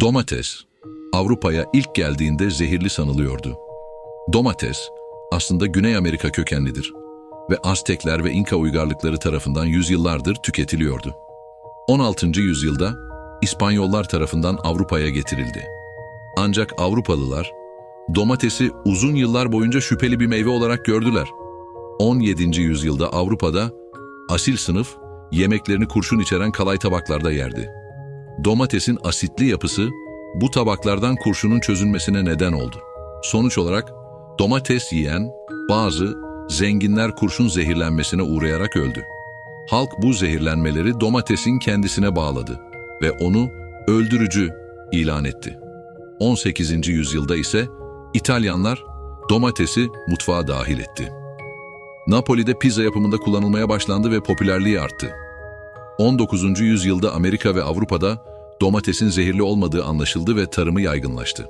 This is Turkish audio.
Domates, Avrupa'ya ilk geldiğinde zehirli sanılıyordu. Domates, aslında Güney Amerika kökenlidir ve Aztekler ve İnka uygarlıkları tarafından yüzyıllardır tüketiliyordu. 16. yüzyılda İspanyollar tarafından Avrupa'ya getirildi. Ancak Avrupalılar domatesi uzun yıllar boyunca şüpheli bir meyve olarak gördüler. 17. yüzyılda Avrupa'da asil sınıf yemeklerini kurşun içeren kalay tabaklarda yerdi. Domatesin asitli yapısı bu tabaklardan kurşunun çözülmesine neden oldu. Sonuç olarak domates yiyen bazı zenginler kurşun zehirlenmesine uğrayarak öldü. Halk bu zehirlenmeleri domatesin kendisine bağladı ve onu öldürücü ilan etti. 18. yüzyılda ise İtalyanlar domatesi mutfağa dahil etti. Napoli'de pizza yapımında kullanılmaya başlandı ve popülerliği arttı. 19. yüzyılda Amerika ve Avrupa'da domatesin zehirli olmadığı anlaşıldı ve tarımı yaygınlaştı.